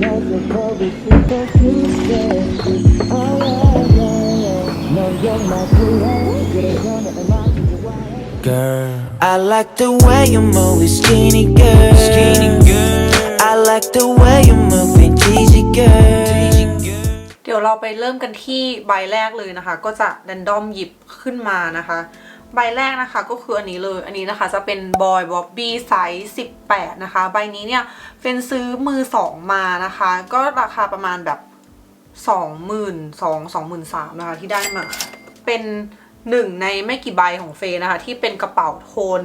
Girl, I like the way you move it, skinny girl. Skinny girl. I like the way you move it, cheesy girl. เดี๋ยวเราไปเริ่มกันที่ใบแรกเลยนะคะ ก็จะแรนดอมหยิบขึ้นมานะคะ ใบแรกนะคะก็คืออันนี้เลย อันนี้นะคะจะเป็นบอยบ๊อบบี้ไซส์18 นะคะ ใบนี้เนี่ยเป็นซื้อมือสองมานะคะ ก็ราคาประมาณแบบสองหมื่นสองสองหมื่นสามนะคะที่ได้มา เป็นหนึ่งในไม่กี่ใบของเฟย์นะคะ ที่เป็นกระเป๋าโทน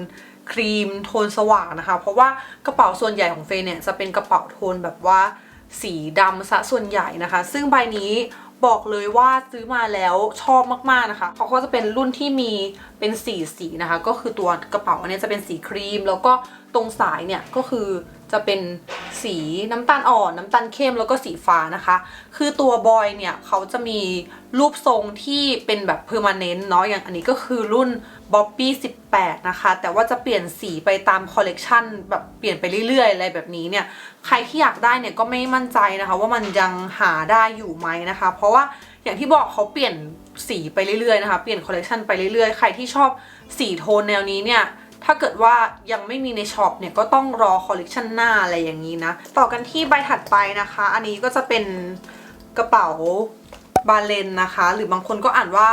ครีมโทนสว่างนะคะ เพราะว่ากระเป๋าส่วนใหญ่ของเฟย์เนี่ยจะเป็นกระเป๋าโทนแบบว่าสีดำซะส่วนใหญ่นะคะ ซึ่งใบนี้ บอกเลยว่าซื้อมาแล้วชอบมากๆนะคะเขาก็จะเป็นรุ่นที่มีเป็นสีสีนะคะ ก็คือตัวกระเป๋าอันนี้จะเป็นสีครีม แล้วก็ตรงสายเนี่ยก็คือ จะเป็นสีน้ำตาลอ่อนน้ำตาลเข้มแล้วก็สีฟ้านะคะ คือตัวบอยเนี่ยเขาจะมีรูปทรงที่เป็นแบบเพอร์มานนต์เนาะอย่างอันนี้ก็คือรุ่นบ๊อบบี้18 นะคะ แต่ว่าจะเปลี่ยนสีไปตามคอลเลกชันแบบเปลี่ยนไปเรื่อยๆ อะไรแบบนี้เนี่ย ใครที่อยากได้เนี่ยก็ไม่มั่นใจนะคะ ว่ามันยังหาได้อยู่ไหมนะคะ เพราะว่าอย่างที่บอกเขาเปลี่ยนสีไปเรื่อยๆนะคะ เปลี่ยนคอลเลกชันไปเรื่อยๆ ใครที่ชอบสีโทนแนวนี้เนี่ย ถ้าเกิดว่ายังไม่มีในช็อปเนี่ยก็ต้องรอคอลเลกชันหน้าอะไรอย่างนี้นะ ต่อกันที่ใบถัดไปนะคะ อันนี้ก็จะเป็นกระเป๋าบาเลนนะคะ หรือบางคนก็อ่านว่า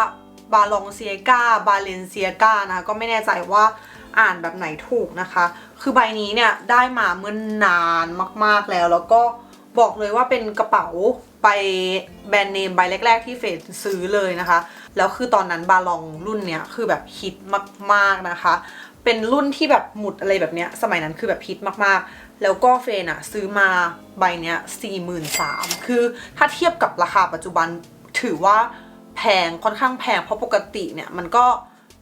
บาลองเซียกาบาเลนเซียกานะก็ไม่แน่ใจว่าอ่านแบบไหนถูกนะคะ คือใบนี้เนี่ยได้มาเมื่อนานมากๆแล้ว แล้วก็บอกเลยว่าเป็นกระเป๋าใบแบรนด์เนมใบแรก ๆ ที่เฟซซื้อเลยนะคะ แล้วคือตอนนั้นบาลองรุ่นเนี้ยคือแบบฮิตมากๆนะคะ เป็นรุ่นที่แบบหมุดอะไรแบบเนี้ยสมัยนั้นคือแบบฮิตมากๆ แล้วก็เฟนอะซื้อมาใบเนี้ยสี่หมื่นสามคือถ้าเทียบกับราคาปัจจุบันถือว่าแพงค่อนข้างแพงเพราะปกติเนี่ยมันก็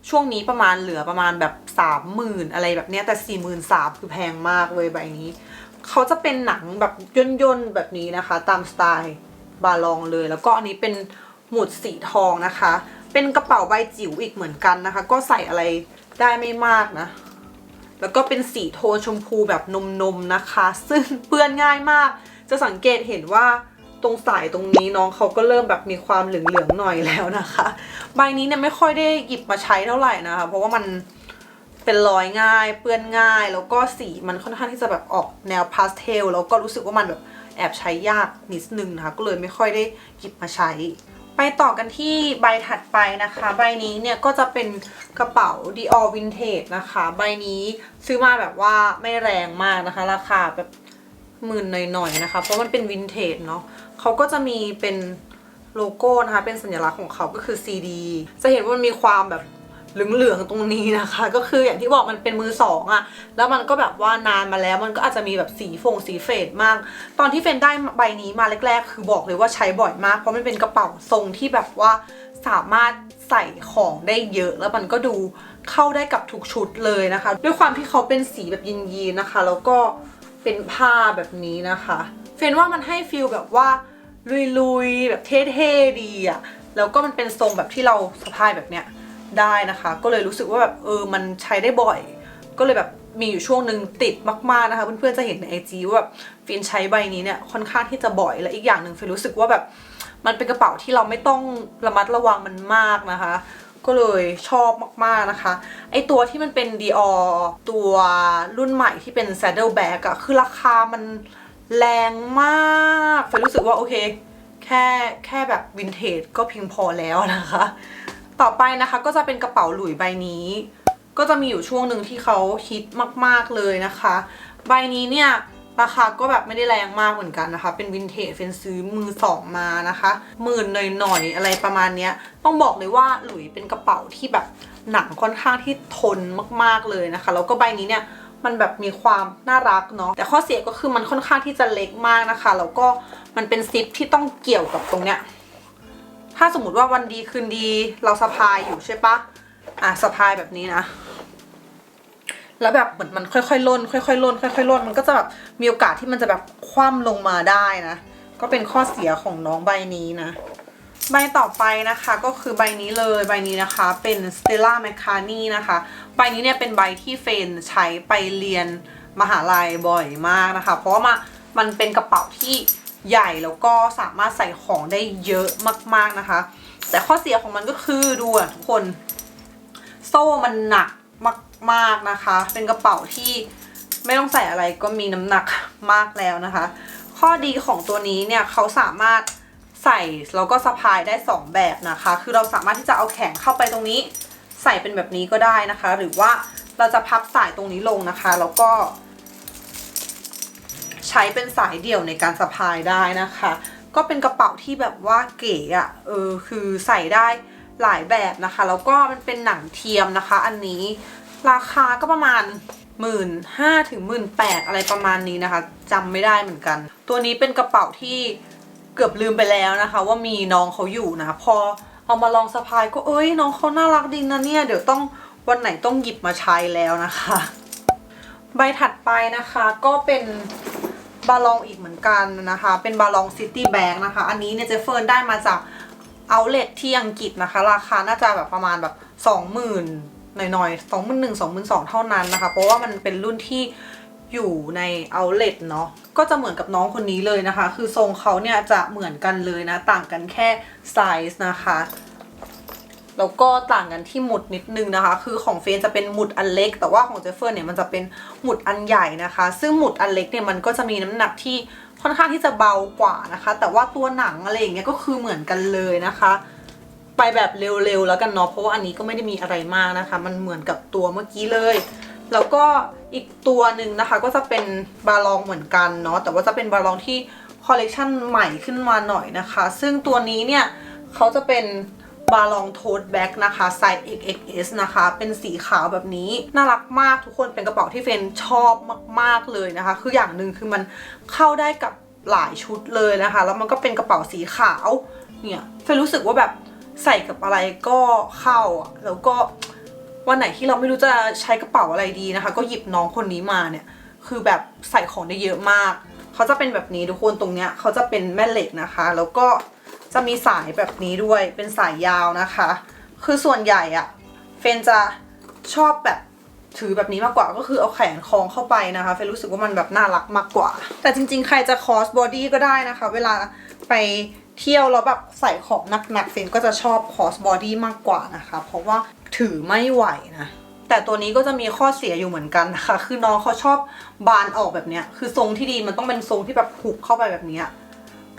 ช่วงนี้ประมาณเหลือประมาณแบบสามหมื่นอะไรแบบเนี้ยแต่สี่หมื่นสามคือแพงมากเลยใบนี้ เขาจะเป็นหนังแบบย่นๆแบบนี้นะคะ ตามสไตล์บาลองเลย แล้วก็อันนี้เป็นหมุดสีทองนะคะ เป็นกระเป๋าใบจิ๋วอีกเหมือนกันนะคะ ก็ใส่อะไร ได้ไม่มากนะ แล้วก็เป็นสีโทนชมพูแบบนมๆนะคะ ซึ่งเปื้อนง่ายมาก จะสังเกตเห็นว่าตรงสายตรงนี้น้องเขาก็เริ่มแบบมีความเหลืองๆหน่อยแล้วนะคะ ใบนี้เนี่ยไม่ค่อยได้หยิบมาใช้เท่าไหร่นะคะ เพราะว่ามันเป็นรอยง่ายเปื้อนง่าย แล้วก็สีมันค่อนข้างที่จะแบบออกแนวพาสเทลแล้วก็รู้สึกว่ามันแบบแอบใช้ยากนิดนึงนะคะ ก็เลยไม่ค่อยได้หยิบมาใช้ ไปต่อกันที่ใบถัดไปนะคะ ใบนี้เนี่ยก็จะเป็นกระเป๋า Dior Vintage นะคะ ใบนี้ซื้อมาแบบว่าไม่แรงมากนะคะ ราคาแบบหมื่นหน่อยๆนะคะ เพราะมันเป็นวินเทจเนาะเขาก็จะมีเป็นโลโก้นะคะ เป็นสัญลักษณ์ของเขาก็คือ CD จะเห็นว่ามันมีความแบบ เหลืองๆตรงนี้นะคะ ก็คืออย่างที่บอกมันเป็นมือสองอะแล้วมันก็แบบว่านานมาแล้วมันก็อาจจะมีแบบสีฟงสีเฟดมาก ตอนที่เฟนได้ใบนี้มาแรกๆ คือบอกเลยว่าใช้บ่อยมาก เพราะมันเป็นกระเป๋าทรงที่แบบว่าสามารถใส่ของได้เยอะ แล้วมันก็ดูเข้าได้กับทุกชุดเลยนะคะ ด้วยความที่เขาเป็นสีแบบยีนๆนะคะ แล้วก็เป็นผ้าแบบนี้นะคะเฟนว่ามันให้ฟีลแบบว่าลุยๆแบบเท่ๆดีอะแล้วก็มันเป็นทรงแบบที่เราสะพายแบบเนี้ย ได้นะคะ ก็เลยรู้สึกว่าแบบเออมันใช้ได้บ่อย ก็เลยแบบมีอยู่ช่วงหนึ่งติดมากๆนะคะ เพื่อนๆจะเห็นในไอจีว่าแบบฟินใช้ใบนี้เนี่ยค่อนข้างที่จะบ่อยและอีกอย่างหนึ่งฟินรู้สึกว่าแบบมันเป็นกระเป๋าที่เราไม่ต้องระมัดระวังมันมากนะคะ ก็เลยชอบมากๆนะคะ ไอตัวที่มันเป็น Dior ตัวรุ่นใหม่ที่เป็น Saddle Bag อะคือราคามันแรงมากฟินรู้สึกว่าโอเค แค่แค่แบบวินเทจก็เพียงพอแล้วนะคะ ต่อไปนะคะก็จะเป็นกระเป๋าหลุยใบนี้ ก็จะมีอยู่ช่วงหนึ่งที่เขาฮิตมาก ๆเลยนะคะ ใบนี้เนี่ยราคาก็แบบไม่ได้แรงมากเหมือนกันนะคะ เป็นวินเทจเฟนซื้อมือสองมานะคะหมื่นหน่อยๆอะไรประมาณเนี้ย ต้องบอกเลยว่าหลุยเป็นกระเป๋าที่แบบหนังค่อนข้างที่ทนมากๆเลยนะคะ แล้วก็ใบนี้เนี่ยมันแบบมีความน่ารักเนาะแต่ข้อเสียก็คือมันค่อนข้างที่จะเล็กมากนะคะแล้วก็มันเป็นซิปที่ต้องเกี่ยวกับตรงเนี้ย ถ้าสมมติว่าวันดีคืนดีเราสะพายอยู่ใช่ปะอะสะพายแบบนี้นะ แล้วแบบเหมือนมันค่อยๆล่น ค่อยๆล่นค่อยๆล่นมันก็จะแบบมีโอกาสที่มันจะแบบคว่ำลงมาได้นะ ก็เป็นข้อเสียของน้องใบนี้นะ ใบต่อไปนะคะก็คือใบนี้เลยใบนี้นะคะ เป็น Stella m c c a r n e y นะคะ ใบนี้เนี่ยเป็นใบที่เฟนใช้ไปเรียนมหาลัยบ่อยมากนะคะ เพราะว่ามันเป็นกระเป๋าที่ ใหญ่แล้วก็สามารถใส่ของได้เยอะมาก ๆนะคะ แต่ข้อเสียของมันก็คือดูอะทุกคน โซ่มันหนักมาก ๆนะคะ เป็นกระเป๋าที่ไม่ต้องใส่อะไรก็มีน้ำหนักมากแล้วนะคะ ข้อดีของตัวนี้เนี่ยเขาสามารถใส่แล้วก็สะพายได้ 2 แบบนะคะ คือเราสามารถที่จะเอาแขนเข้าไปตรงนี้ ใส่เป็นแบบนี้ก็ได้นะคะ หรือว่าเราจะพับสายตรงนี้ลงนะคะ แล้วก็ ใช้เป็นสายเดี่ยวในการสะพายได้นะคะ ก็เป็นกระเป๋าที่แบบว่าเก๋อะเออคือใส่ได้หลายแบบนะคะ แล้วก็มันเป็นหนังเทียมนะคะ อันนี้ราคาก็ประมาณหมื่นห้าถึงหมื่นแปดอะไรประมาณนี้นะคะจำไม่ได้เหมือนกัน ตัวนี้เป็นกระเป๋าที่เกือบลืมไปแล้วนะคะ ว่ามีน้องเขาอยู่นะพอเอามาลองสะพายก็เอ้ยน้องเขาน่ารักดีนะเนี่ยเดี๋ยวต้องวันไหนต้องหยิบมาใช้แล้วนะคะ ใบถัดไปนะคะก็เป็น บาลองอีกเหมือนกันนะคะ เป็นบาลองซิตี้แบงค์นะคะ อันนี้เนี่ยเจฟเฟิร์นได้มาจากเอาเลทที่อังกฤษนะคะ ราคาน่าจะแบบประมาณแบบสองหมื่นหน่อยๆสองหมื่นหนึ่งสองหมื่นสองเท่านั้นนะคะ เพราะว่ามันเป็นรุ่นที่อยู่ในเอาเลทเนาะก็จะเหมือนกับน้องคนนี้เลยนะคะ คือทรงเขาเนี่ยจะเหมือนกันเลยนะ ต่างกันแค่ไซส์นะคะ แล้วก็ต่างกันที่หมุดนิดนึงนะคะ คือของเฟนจะเป็นหมุดอันเล็ก แต่ว่าของเจฟเฟอร์เนี่ยมันจะเป็นหมุดอันใหญ่นะคะ ซึ่งหมุดอันเล็กเนี่ยมันก็จะมีน้ำหนักที่ค่อนข้างที่จะเบากว่านะคะ แต่ว่าตัวหนังอะไรอย่างเงี้ยก็คือเหมือนกันเลยนะคะ ไปแบบเร็วๆแล้วกันเนาะ เพราะว่าอันนี้ก็ไม่ได้มีอะไรมากนะคะ มันเหมือนกับตัวเมื่อกี้เลย แล้วก็อีกตัวหนึ่งนะคะ ก็จะเป็นบาลองเหมือนกันเนาะ แต่ว่าจะเป็นบาลองที่คอลเลกชันใหม่ขึ้นมาหน่อยนะคะ ซึ่งตัวนี้เนี่ยเขาจะเป็น บาลองโทดแบ็กนะคะไซส์ XXS นะคะ เป็นสีขาวแบบนี้ น่ารักมากทุกคนเป็นกระเป๋าที่เฟนชอบมาก ๆ เลยนะคะ คืออย่างหนึ่งคือมันเข้าได้กับหลายชุดเลยนะคะ แล้วมันก็เป็นกระเป๋าสีขาว เนี่ยเฟนรู้สึกว่าแบบใส่กับอะไรก็เข้าแล้วก็วันไหนที่เราไม่รู้จะใช้กระเป๋าอะไรดีนะคะ ก็หยิบน้องคนนี้มาเนี่ย คือแบบใส่ของได้เยอะมาก เขาจะเป็นแบบนี้ทุกคนตรงเนี้ยเขาจะเป็นแม่เหล็กนะคะ แล้วก็ จะมีสายแบบนี้ด้วยเป็นสายยาวนะคะ คือส่วนใหญ่อะเฟนจะชอบแบบถือแบบนี้มากกว่าก็คือเอาแขนคล้องเข้าไปนะคะเฟนรู้สึกว่ามันแบบน่ารักมากกว่า แต่จริงๆ ใครจะคอสบอดี้ก็ได้นะคะ เวลาไปเที่ยวแล้วแบบใส่ของหนักๆเฟนก็จะชอบคอสบอดี้มากกว่านะคะ เพราะว่าถือไม่ไหวนะแต่ตัวนี้ก็จะมีข้อเสียอยู่เหมือนกันนะคะ คือน้องเขาชอบบานออกแบบเนี้ย คือทรงที่ดีมันต้องเป็นทรงที่แบบหุบเข้าไปแบบเนี้ย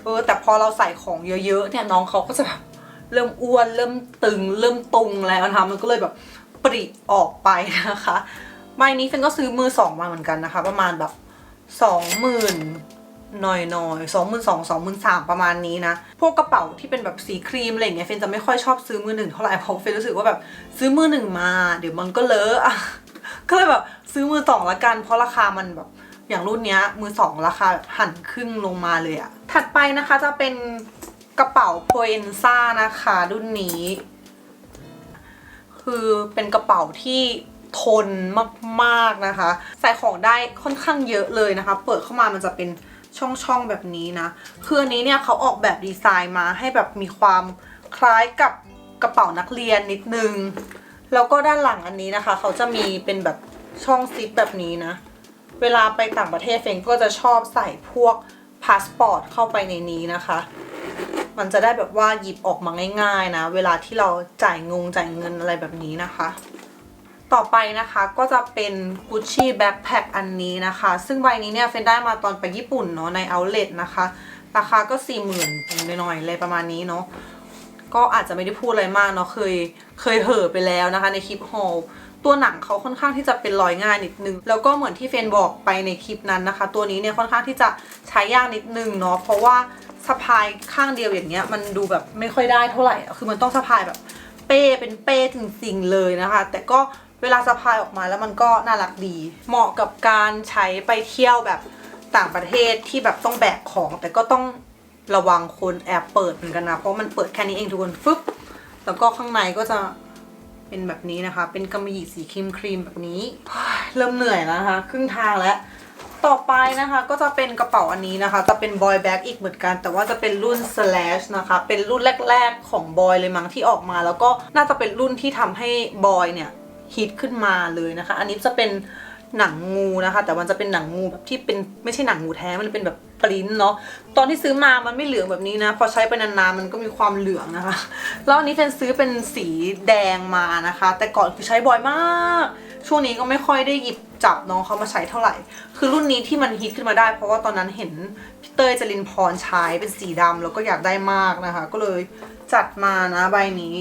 เออแต่พอเราใส่ของเยอะๆเนี่ยน้องเขาก็จะแบบเริ่มอ้วนเริ่มตึง เริ่มตุงแล้วนะคะมันก็เลยแบบปริออกไปนะคะใบนี้เฟนก็ซื้อมือสองมาเหมือนกันนะคะ ประมาณแบบสองหมื่นหน่อยหน่อยสองหมื่นสองสองหมื่นสามประมาณนี้นะ พวกกระเป๋าที่เป็นแบบสีครีมอะไรเงี้ยเฟนจะไม่ค่อยชอบซื้อมือหนึ่งเท่าไหร่เพราะเฟนรู้สึกว่าแบบซื้อมือหนึ่งมา เดี๋ยวมันก็เลอะก็เลยแบบซื้อมือสองละกันเพราะราคามันแบบ อย่างรุ่นเนี้ยมือสองราคาหันครึ่งลงมาเลยอะถัดไปนะคะจะเป็นกระเป๋าโพเอนซ่านะคะ รุ่นนี้ คือเป็นกระเป๋าที่ทนมากๆนะคะ ใส่ของได้ค่อนข้างเยอะเลยนะคะ เปิดเข้ามามันจะเป็นช่องๆแบบนี้นะ คืออันนี้เนี่ยเขาออกแบบดีไซน์มาให้แบบมีความคล้ายกับกระเป๋านักเรียนนิดนึง แล้วก็ด้านหลังอันนี้นะคะ เขาจะมีเป็นแบบช่องซิปแบบนี้นะ เวลาไปต่างประเทศเฟงก็จะชอบใส่พวกพาสปอร์ตเข้าไปในนี้นะคะ มันจะได้แบบว่าหยิบออกมาง่ายๆนะ เวลาที่เราจ่ายงงจ่ายเงินอะไรแบบนี้นะคะ ต่อไปนะคะก็จะเป็น Gucci Backpack อันนี้นะคะ ซึ่งใบนี้เนี่ยเฟนได้มาตอนไปญี่ปุ่นเนาะใน Outlet นะคะ ราคาก็4 0,000หน่อยๆเลยประมาณนี้เนาะ ก็อาจจะไม่ได้พูดอะไรมากเนาะ เคยเคยเห่อไปแล้วนะคะในคลิปฮอล ตัวหนังเขาค่อนข้างที่จะเป็นรอยง่ายนิดนึง แล้วก็เหมือนที่เฟนบอกไปในคลิปนั้นนะคะ ตัวนี้เนี่ยค่อนข้างที่จะใช้ยากนิดนึงเนาะเพราะว่าสะพายข้างเดียวอย่างเงี้ยมันดูแบบไม่ค่อยได้เท่าไหร่คือมันต้องสะพายแบบเป้เป็นเป้จริงๆเลยนะคะ แต่ก็เวลาสะพายออกมาแล้วมันก็น่ารักดี เหมาะกับการใช้ไปเที่ยวแบบต่างประเทศที่แบบต้องแบกของ แต่ก็ต้องระวังคนแอบเปิดเหมือนกันนะ เพราะมันเปิดแค่นี้เองทุกคนฟึบแล้วก็ข้างในก็จะ เป็นแบบนี้นะคะ เป็นกำมะหยี่สีครีมครีมแบบนี้ เริ่มเหนื่อยแล้วนะคะ ครึ่งทางแล้ว ต่อไปนะคะก็จะเป็นกระเป๋าอันนี้นะคะ จะเป็นบอยแบ็กอีกเหมือนกัน แต่ว่าจะเป็นรุ่น slash นะคะ เป็นรุ่นแรก ๆ ของบอยเลยมั้งที่ออกมา แล้วก็น่าจะเป็นรุ่นที่ทำให้บอยเนี่ยฮิตขึ้นมาเลยนะคะ อันนี้จะเป็น หนังงูนะคะ แต่มันจะเป็นหนังงูแบบที่เป็นไม่ใช่หนังงูแท้มันเป็นแบบปริ้นเนาะตอนที่ซื้อมามันไม่เหลืองแบบนี้นะ พอใช้ไปนานๆมันก็มีความเหลืองนะคะ แล้วอันนี้เฟนซื้อเป็นสีแดงมานะคะ แต่ก่อนคือใช้บ่อยมาก ช่วงนี้ก็ไม่ค่อยได้หยิบจับน้องเขามาใช้เท่าไหร่ คือรุ่นนี้ที่มันฮิตขึ้นมาได้ เพราะว่าตอนนั้นเห็นพี่เต้ยจรินพรใช้เป็นสีดำแล้วก็อยากได้มากนะคะ ก็เลยจัดมานะใบนี้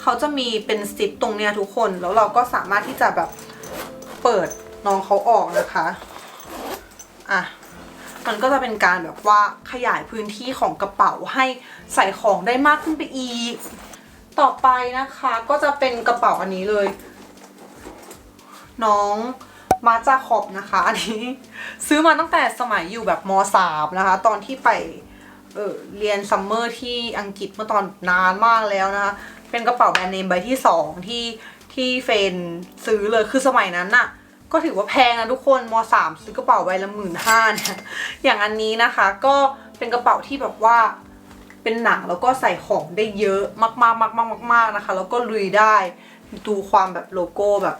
เขาจะมีเป็นซิปตรงเนี้ยทุกคน แล้วเราก็สามารถที่จะแบบเปิด น้องเขาออกนะคะ อะ มันก็จะเป็นการแบบว่าขยายพื้นที่ของกระเป๋าให้ใส่ของได้มากขึ้นไปอีก ต่อไปนะคะก็จะเป็นกระเป๋าอันนี้เลย น้องมาจาขอบนะคะ อันนี้ซื้อมาตั้งแต่สมัยอยู่แบบมสามนะคะ ตอนที่ไปเออเรียนซัมเมอร์ที่อังกฤษเมื่อตอนนานมากแล้วนะคะ เป็นกระเป๋าแบรนด์เนมใบที่สองที่ที่เฟนซื้อเลยคือสมัยนั้นน่ะ ก็ถือว่าแพงนะทุกคนมสามซื้อกระเป๋าใบละหมื่นห้าเนี่ยอย่างอันนี้นะคะ ก็เป็นกระเป๋าที่แบบว่าเป็นหนังแล้วก็ใส่ของได้เยอะมากๆมากๆมากๆนะคะ แล้วก็ลุยได้ดูความแบบโลโก้แบบ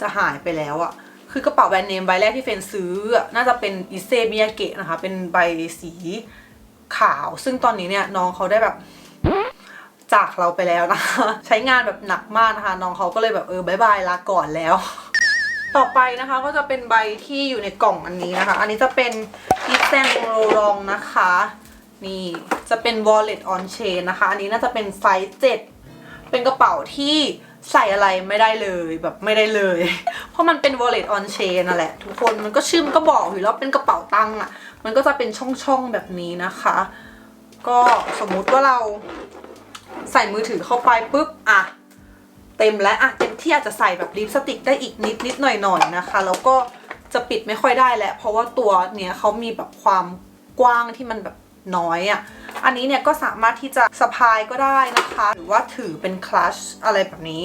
จะหายไปแล้วอะคือกระเป๋าแบรนด์เนมใบแรกที่เฟนซื้ออะน่าจะเป็นอิเซมิยาเกะนะคะ เป็นใบสีขาว ซึ่งตอนนี้เนี่ยน้องเขาได้แบบจากเราไปแล้วนะคะ ใช้งานแบบหนักมากนะคะ น้องเขาก็เลยแบบเออบายบายลาก่อนแล้ว ต่อไปนะคะก็จะเป็นใบที่อยู่ในกล่องอันนี้นะคะ อันนี้จะเป็นอีแซงโรรองนะคะ นี่จะเป็น wallet on chain นะคะ อันนี้น่าจะเป็นไซส์7เป็นกระเป๋าที่ใส่อะไรไม่ได้เลยแบบไม่ได้เลย เพราะมันเป็น wallet on chain นั่นแหละ ทุกคนมันก็ชื่อมันก็บอกอยู่แล้วเป็นกระเป๋าตังค์อะ มันก็จะเป็นช่องๆแบบนี้นะคะ ก็สมมุติว่าเราใส่มือถือเข้าไปปุ๊บอะ เต็มแล้วอะเต็มที่อาจจะใส่แบบลิปสติกได้อีกนิดนิดหน่อยหน่อยนะคะ แล้วก็จะปิดไม่ค่อยได้แล้ว เพราะว่าตัวเนี้ยเขามีแบบความกว้างที่มันแบบน้อยอะ่ะ อันนี้เนี่ยก็สามารถที่จะสะพายก็ได้นะคะ หรือว่าถือเป็นคลัชอะไรแบบนี้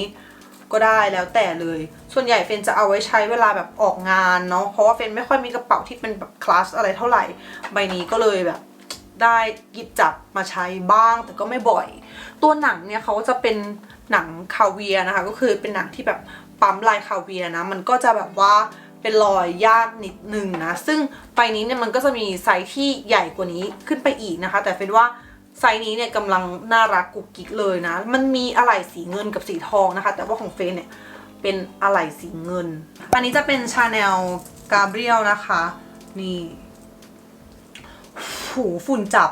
ก็ได้แล้วแต่เลย ส่วนใหญ่เฟนจะเอาไว้ใช้เวลาแบบออกงานเนาะ เพราะว่าเฟนไม่ค่อยมีกระเป๋าที่เป็นแบบคลาสอะไรเท่าไหร่ ใบนี้ก็เลยแบบได้หยิบจับมาใช้บ้างแต่ก็ไม่บ่อย ตัวหนังเนี่ยเขาจะเป็น หนังคาเวียนะคะ ก็คือเป็นหนังที่แบบปั๊มลายคาเวียนะ มันก็จะแบบว่าเป็นรอยยากนิดนึงนะ ซึ่งใบนี้เนี่ยมันก็จะมีไซส์ที่ใหญ่กว่านี้ขึ้นไปอีกนะคะ แต่เป็นว่าไซส์นี้เนี่ยกำลังน่ารักกุกกิ๊กเลยนะ มันมีอะไหล่สีเงินกับสีทองนะคะ แต่ว่าของเฟนเนี่ยเป็นอะไหล่สีเงิน อันนี้จะเป็นชาแนลกาเบรียลนะคะ นี่ หูฝุ่นจับ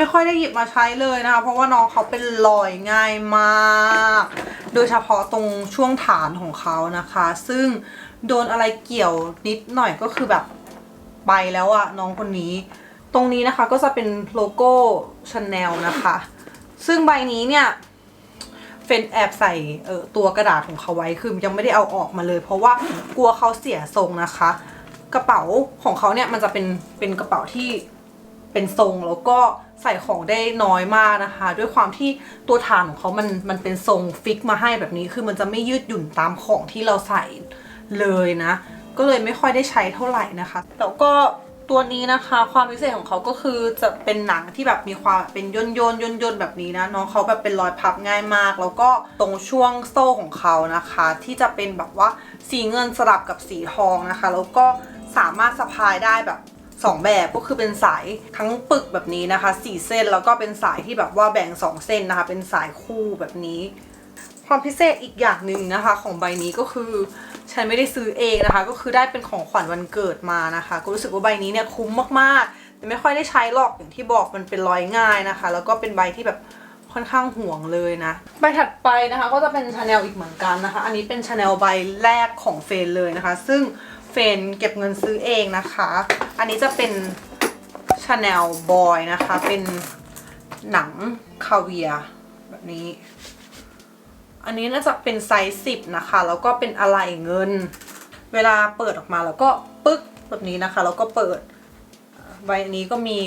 ไม่ค่อยได้หยิบมาใช้เลยนะคะเพราะว่าน้องเขาเป็นรอยง่ายมาก โดยเฉพาะตรงช่วงฐานของเขานะคะ ซึ่งโดนอะไรเกี่ยวนิดหน่อยก็คือแบบไปแล้วอะน้องคนนี้ ตรงนี้นะคะก็จะเป็นโลโก้ชาแนลนะคะ ซึ่งใบนี้เนี่ยเฟนแอบใส่เออตัวกระดาษของเขาไว้คือยังไม่ได้เอาออกมาเลย เพราะว่ากลัวเขาเสียทรงนะคะ กระเป๋าของเขาเนี่ยมันจะเป็นเป็นกระเป๋าที่ เป็นทรงแล้วก็ใส่ของได้น้อยมากนะคะ ด้วยความที่ตัวฐานของเขามันมันเป็นทรงฟิกมาให้แบบนี้ คือมันจะไม่ยืดหยุ่นตามของที่เราใส่เลยนะ ก็เลยไม่ค่อยได้ใช้เท่าไหร่นะคะ แล้วก็ตัวนี้นะคะความพิเศษของเขาก็คือจะเป็นหนังที่แบบมีความเป็นย่นย่นย่นย่นแบบนี้นะน้องเขาแบบเป็นรอยพับง่ายมาก แล้วก็ตรงช่วงโซ่ของเขานะคะ ที่จะเป็นแบบว่าสีเงินสลับกับสีทองนะคะ แล้วก็สามารถสะพายได้แบบ สองแบบก็คือเป็นสายทั้งปึกแบบนี้นะคะสี่เส้นแล้วก็เป็นสายที่แบบว่าแบ่งสองเส้นนะคะ เป็นสายคู่แบบนี้ความพิเศษอีกอย่างหนึ่งนะคะของใบนี้ก็คือฉันไม่ได้ซื้อเองนะคะ ก็คือได้เป็นของขวัญวันเกิดมานะคะก็รู้สึกว่าใบนี้เนี่ยคุ้มมากๆ แต่ไม่ค่อยได้ใช้หรอกอย่างที่บอกมันเป็นรอยง่ายนะคะ แล้วก็เป็นใบที่แบบค่อนข้างห่วงเลยนะ ใบถัดไปนะคะก็จะเป็นชาแนลอีกเหมือนกันนะคะ อันนี้เป็นชาแนลใบแรกของเฟนเลยนะคะ ซึ่ง เฟนเก็บเงินซื้อเองนะคะ อันนี้จะเป็นชาแนลบอยนะคะ เป็นหนังคาเวียแบบนี้ อันนี้น่าจะเป็นไซส์สิบนะคะ แล้วก็เป็นอะไหล่เงิน เวลาเปิดออกมาแล้วก็ปึ๊กแบบนี้นะคะ แล้วก็เปิดใบนี้ก็มี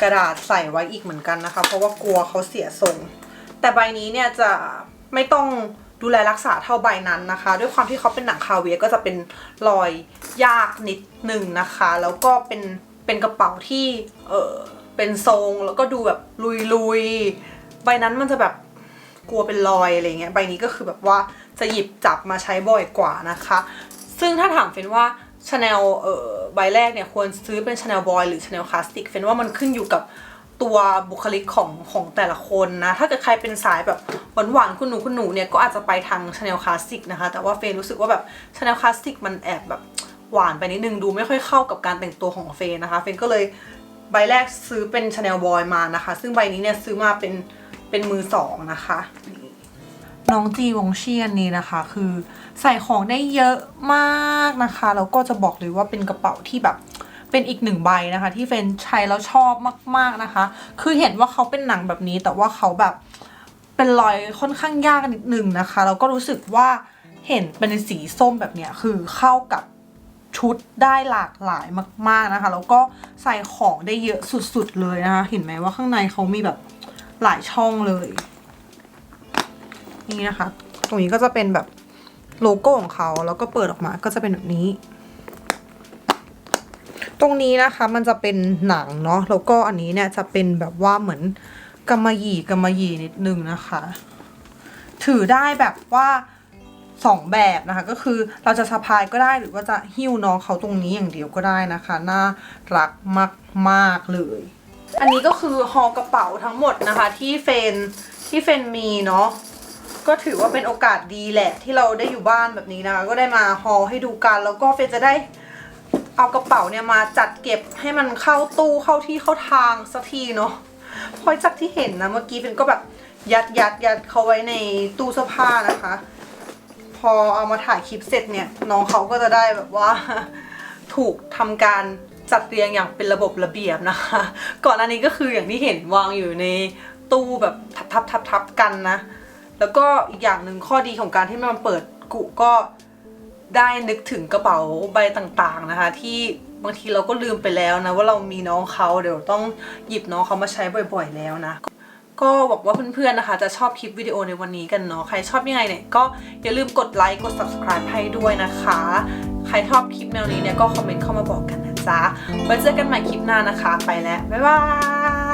กระดาษใส่ไว้อีกเหมือนกันนะคะ เพราะว่ากลัวเขาเสียทรง แต่ใบนี้เนี่ยจะไม่ต้อง ดูแลรักษาเท่าใบนั้นนะคะ ด้วยความที่เขาเป็นหนังคาเวียก็จะเป็นรอยยากนิดหนึ่งนะคะ แล้วก็เป็นเป็นกระเป๋าที่เออเป็นทรงแล้วก็ดูแบบลุยๆ ใบนั้นมันจะแบบกลัวเป็นรอยอะไรเงี้ยใบนี้ก็คือแบบว่าจะหยิบจับมาใช้บ่อยกว่านะคะ ซึ่งถ้าถามเฟนว่าชาแนลเอ่อใบแรกเนี่ยควรซื้อเป็นชาแนลบอยหรือชาแนลคลาสสิกเฟนว่ามันขึ้นอยู่กับ ตัวบุคลิกของของแต่ละคนนะ ถ้าเกิดใครเป็นสายแบบหวานๆคุณหนูคุณหนูเนี่ยก็อาจจะไปทางชาแนลคลาสสิกนะคะ แต่ว่าเฟนรู้สึกว่าแบบชาแนลคลาสสิกมันแอบแบบหวานไปนิดนึงดูไม่ค่อยเข้ากับการแต่งตัวของเฟนนะคะ เฟนก็เลยใบแรกซื้อเป็นชาแนลบอยมานะคะ ซึ่งใบนี้เนี่ยซื้อมาเป็นเป็นมือสองนะคะน้องจีวงเชียนนี่นะคะ คือใส่ของได้เยอะมากนะคะแล้วก็จะบอกเลยว่าเป็นกระเป๋าที่แบบ เป็นอีกหนึ่งใบนะคะ ที่เฟนใช้แล้วชอบมาก ๆนะคะ คือเห็นว่าเขาเป็นหนังแบบนี้ แต่ว่าเขาแบบเป็นรอยค่อนข้างยากนิดนึงนะคะแล้วก็รู้สึกว่าเห็นเป็นสีส้มแบบเนี้ยคือเข้ากับชุดได้หลากหลายมาก ๆนะคะ แล้วก็ใส่ของได้เยอะสุดๆเลยนะคะ เห็นไหมว่าข้างในเขามีแบบหลายช่องเลย นี่นะคะ ตรงนี้ก็จะเป็นแบบโลโก้ของเขาแล้วก็เปิดออกมาก็จะเป็นแบบนี้ ตรงนี้นะคะมันจะเป็นหนังเนาะแล้วก็อันนี้เนี่ยจะเป็นแบบว่าเหมือนกำมะหยี่กำมะหยี่นิดนึงนะคะ ถือได้แบบว่าสองแบบนะคะก็คือเราจะสะพายก็ได้หรือว่าจะหิ้วน้องเขาตรงนี้อย่างเดียวก็ได้นะคะน่ารักมากๆเลย อันนี้ก็คือฮอลกระเป๋าทั้งหมดนะคะที่เฟนที่เฟนมีเนาะก็ถือว่าเป็นโอกาสดีแหละที่เราได้อยู่บ้านแบบนี้นะคะก็ได้มาฮอลให้ดูกันแล้วก็เฟนจะได้ เอากระเป๋าเนี่ยมาจัดเก็บให้มันเข้าตู้เข้าที่เข้าทางสักทีเนาะเพราะจากที่เห็นนะเมื่อกี้เฟนก็แบบยัดยัดยัดเขาไว้ในตู้เสื้อผ้านะคะ พอเอามาถ่ายคลิปเสร็จเนี่ยน้องเขาก็จะได้แบบว่า ถูกทำการจัดเรียงอย่างเป็นระบบระเบียบนะคะ ก่อนอันนี้ก็คืออย่างที่เห็นวางอยู่ในตู้แบบทับทับทับทับกันนะ แล้วก็อีกอย่างหนึ่งข้อดีของการที่มันเปิดกุก็ ได้นึกถึงกระเป๋าใบต่างๆนะคะ ที่บางทีเราก็ลืมไปแล้วนะว่าเรามีน้องเขาเดี๋ยวต้องหยิบน้องเขามาใช้บ่อย ๆ แล้วนะก็หวังว่าเพื่อนๆนะคะ จะชอบคลิปวิดีโอในวันนี้กันเนาะใครชอบยังไงเนี่ยก็อย่าลืมกดไลค์กด subscribe ให้ด้วยนะคะ ใครชอบคลิปแนวนี้เนี่ยก็คอมเมนต์เข้ามาบอกกันนะจ๊ะไว้เจอกันใหม่คลิปหน้านะคะ ไปแล้ว บ๊ายบาย